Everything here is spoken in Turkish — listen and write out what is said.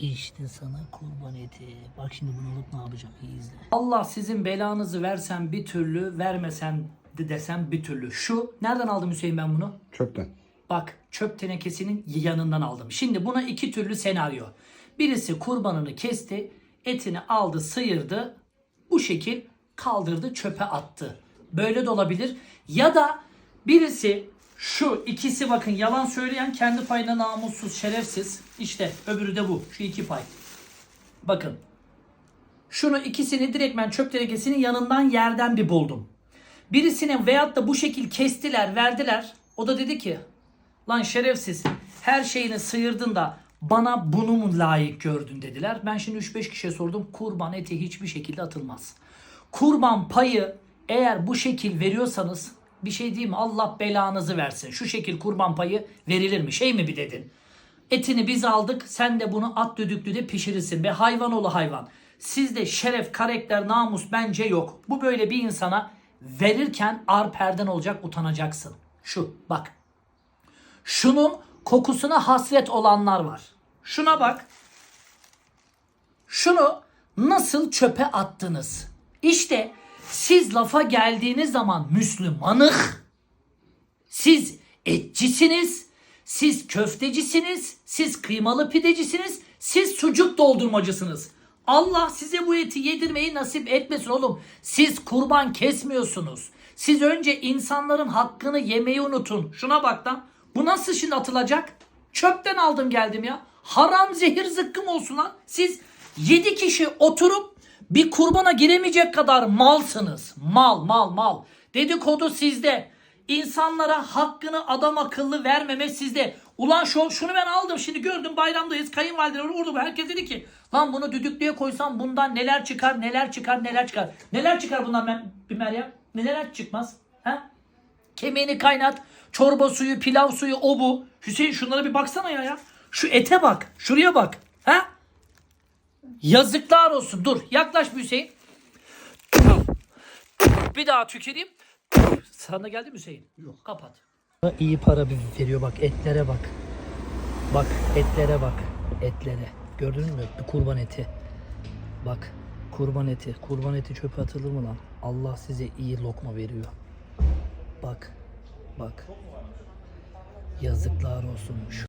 İşte sana kurban eti. Bak şimdi bunu alıp ne yapacak iyi izle. Allah sizin belanızı versen bir türlü, vermesen de desem bir türlü. Şu, nereden aldım Hüseyin ben bunu? Çöpten. Bak çöp tenekesinin yanından aldım. Şimdi buna iki türlü senaryo. Birisi kurbanını kesti, etini aldı, sıyırdı. Bu şekil kaldırdı, çöpe attı. Böyle de olabilir. Ya da birisi şu ikisi bakın yalan söyleyen kendi payına namussuz, şerefsiz. İşte öbürü de bu. Şu iki pay. Bakın. Şunu ikisini direktmen çöp tenekesinin yanından yerden bir buldum. Birisine veyahut da bu şekil kestiler, verdiler. O da dedi ki Lan şerefsiz her şeyini sıyırdın da bana bunu mu layık gördün dediler. Ben şimdi 3-5 kişiye sordum. Kurban eti hiçbir şekilde atılmaz. Kurban payı eğer bu şekil veriyorsanız bir şey diyeyim? Allah belanızı versin. Şu şekil kurban payı verilir mi? Şey mi bir dedin? Etini biz aldık. Sen de bunu at düdüklü de pişirirsin. Be hayvan oğlu hayvan. Sizde şeref, karakter, namus bence yok. Bu böyle bir insana verirken arperden olacak utanacaksın. Şu bak. Şunun kokusuna hasret olanlar var. Şuna bak. Şunu nasıl çöpe attınız? İşte siz lafa geldiğiniz zaman Müslümanık. Siz etçisiniz. Siz köftecisiniz. Siz kıymalı pidecisiniz. Siz sucuk doldurmacısınız. Allah size bu eti yedirmeyi nasip etmesin oğlum. Siz kurban kesmiyorsunuz. Siz önce insanların hakkını yemeyi unutun. Şuna bak lan. Bu nasıl şimdi atılacak? Çöpten aldım geldim ya. Haram zehir zıkkım olsun lan. Siz 7 kişi oturup bir kurbana giremeyecek kadar malsınız. Mal mal mal. Dedikodu sizde. İnsanlara hakkını adam akıllı vermeme sizde. Ulan şu, şunu ben aldım şimdi gördüm bayramdayız. Kayınvalideler orada herkes dedi ki lan bunu düdüklüye koysam bundan neler çıkar neler çıkar neler çıkar. Neler çıkar bundan ben bir Meryem? Neler çıkmaz? Ha? Kemiğini kaynat. Çorba suyu, pilav suyu, o bu. Hüseyin şunlara bir baksana ya ya. Şu ete bak. Şuraya bak. Ha? Yazıklar olsun. Dur. Yaklaş bir Hüseyin. Bir daha tüküreyim. Sana geldi mi Hüseyin? Yok. Kapat. İyi para bir veriyor bak etlere bak. Bak etlere bak. Etlere. Gördün mü? Bir kurban eti. Bak. Kurban eti. Kurban eti çöpe atılır mı lan? Allah size iyi lokma veriyor. Bak. Bak. Yazıklar olsun. Şu